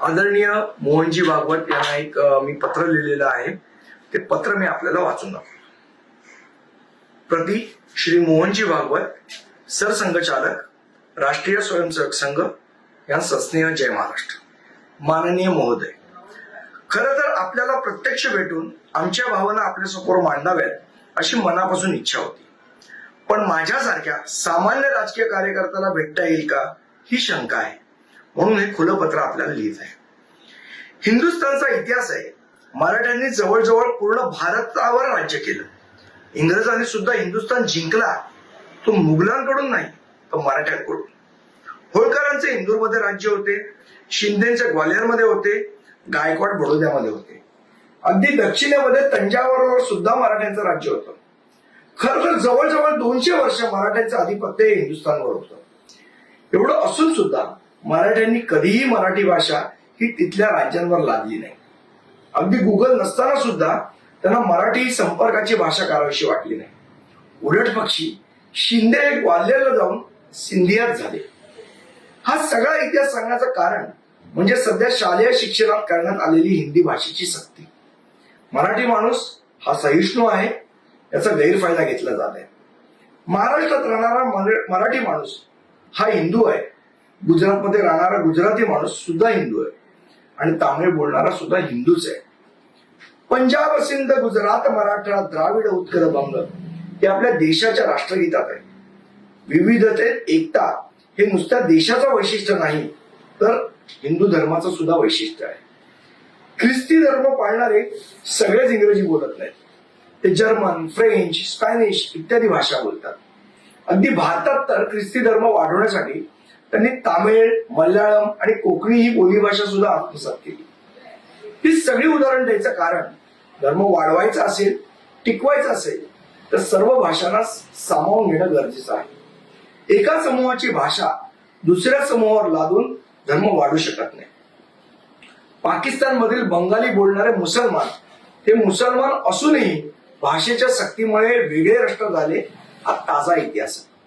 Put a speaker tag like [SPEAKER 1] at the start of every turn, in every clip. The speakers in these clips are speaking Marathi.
[SPEAKER 1] आदरणीय मोहनजी भागवत यांना एक मी पत्र लिहिलेलं आहे. ते पत्र मी आपल्याला वाचून दाखव प्रति श्री मोहनजी भागवत सरसंघचालक राष्ट्रीय स्वयंसेवक संघ या स्नेह जय महाराष्ट्र. माननीय महोदय खर तर आपल्याला प्रत्यक्ष भेटून आमच्या भावना आपल्यासमोर मांडाव्यात अशी मनापासून इच्छा होती. पण माझ्यासारख्या सामान्य राजकीय कार्यकर्त्याला भेटता येईल का? ही शंका आहे. म्हणून हे खुलं पत्र आपल्याला लिहित आहे हिंदुस्थानचा इतिहास आहे. मराठ्यांनी जवळजवळ पूर्ण भारतावर राज्य केलं. इंग्रजांनी सुद्धा हिंदुस्थान जिंकला. तो मुघलांकडून नाही तर मराठ्यांकडून. होळकरांचे इंदूरमध्ये राज्य होते शिंदेचे ग्वालियरमध्ये होते गायकवाड बडोद्यामध्ये होते. अगदी दक्षिणेमध्ये तंजावरवर सुद्धा मराठ्यांचं राज्य होतं. खर तर जवळजवळ दोनशे वर्ष मराठ्यांचं आधिपत्य हे हिंदुस्थानवर होतं. एवढं असून सुद्धा मराठ्यांनी कधीही मराठी भाषा ही तिथल्या राज्यांवर लादली नाही. अगदी गुगल नसताना सुद्धा त्यांना मराठी संपर्काची भाषा करावीशी वाटली नाही. उलट पक्षी शिंदे हे ग्वाल्हेरला जाऊन सिंधियात झाले. हा सगळा इतिहास सांगण्याचं कारण म्हणजे सध्या शालेय शिक्षणात करण्यात आलेली हिंदी भाषेची सक्ती. मराठी माणूस हा सहिष्णू आहे याचा गैरफायदा घेतला जात आहे. महाराष्ट्रात राहणारा मराठी माणूस हा हिंदू आहे. गुजरातमध्ये राहणारा गुजराती माणूस सुद्धा हिंदू आहे. आणि तामिळ बोलणारा सुद्धा हिंदूच आहे. पंजाब सिंध गुजरात मराठा द्राविड उत्कल बंग हे आपल्या देशाच्या राष्ट्रगीतात आहे. विविधतेत एकता हे नुसत्या देशाचं वैशिष्ट्य नाही तर हिंदू धर्माचं सुद्धा वैशिष्ट्य आहे. ख्रिस्ती धर्म पाळणारे सगळेच इंग्रजी बोलत नाहीत. ते जर्मन फ्रेंच स्पॅनिश इत्यादी भाषा बोलतात. अगदी भारतात तर ख्रिस्ती धर्म वाढवण्यासाठी त्यांनी तामिळ मल्याळम आणि कोकणी ही बोलीभाषा सुद्धा आत्मसात केली. ही सगळी उदाहरण द्यायचं कारण धर्म वाढवायचा असेल टिकवायचा असेल तर सर्व भाषांना सामावून घेणं गरजेचं आहे. एका समूहाची भाषा दुसऱ्या समूहावर लादून धर्म वाढू शकत नाही. पाकिस्तानमधील बंगाली बोलणारे मुसलमान हे मुसलमान असूनही भाषेच्या सक्तीमुळे वेगळे राष्ट्र झाले हा ताजा इतिहास आहे.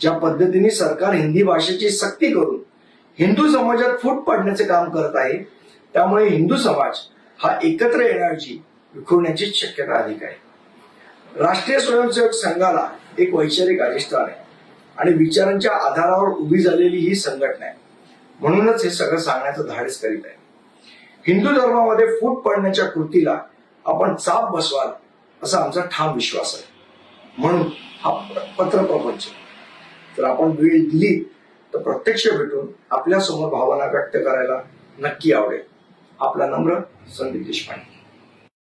[SPEAKER 1] ज्या पद्धतीने सरकार हिंदी भाषेची सक्ती करून हिंदू समाजात फूट पडण्याचे काम करत आहे त्यामुळे हिंदू समाज हा एकत्र येण्याची विखुरण्याची शक्यता अधिक आहे. राष्ट्रीय स्वयंसेवक संघाला एक वैचारिक अधिष्ठान आहे आणि विचारांच्या आधारावर उभी झालेली ही संघटना आहे. म्हणूनच हे सगळं सांगण्याचं धाडस करीत आहे. हिंदू धर्मामध्ये फूट पडण्याच्या कृतीला आपण चाप बसवाल असा आमचा ठाम विश्वास आहे. म्हणून हा पत्र प्रपंच. जर आपण वेळ दिली तर प्रत्यक्ष भेटून आपल्यासमोर भावना व्यक्त करायला नक्की आवडेल. आपला नम्र संदीप देशपांडे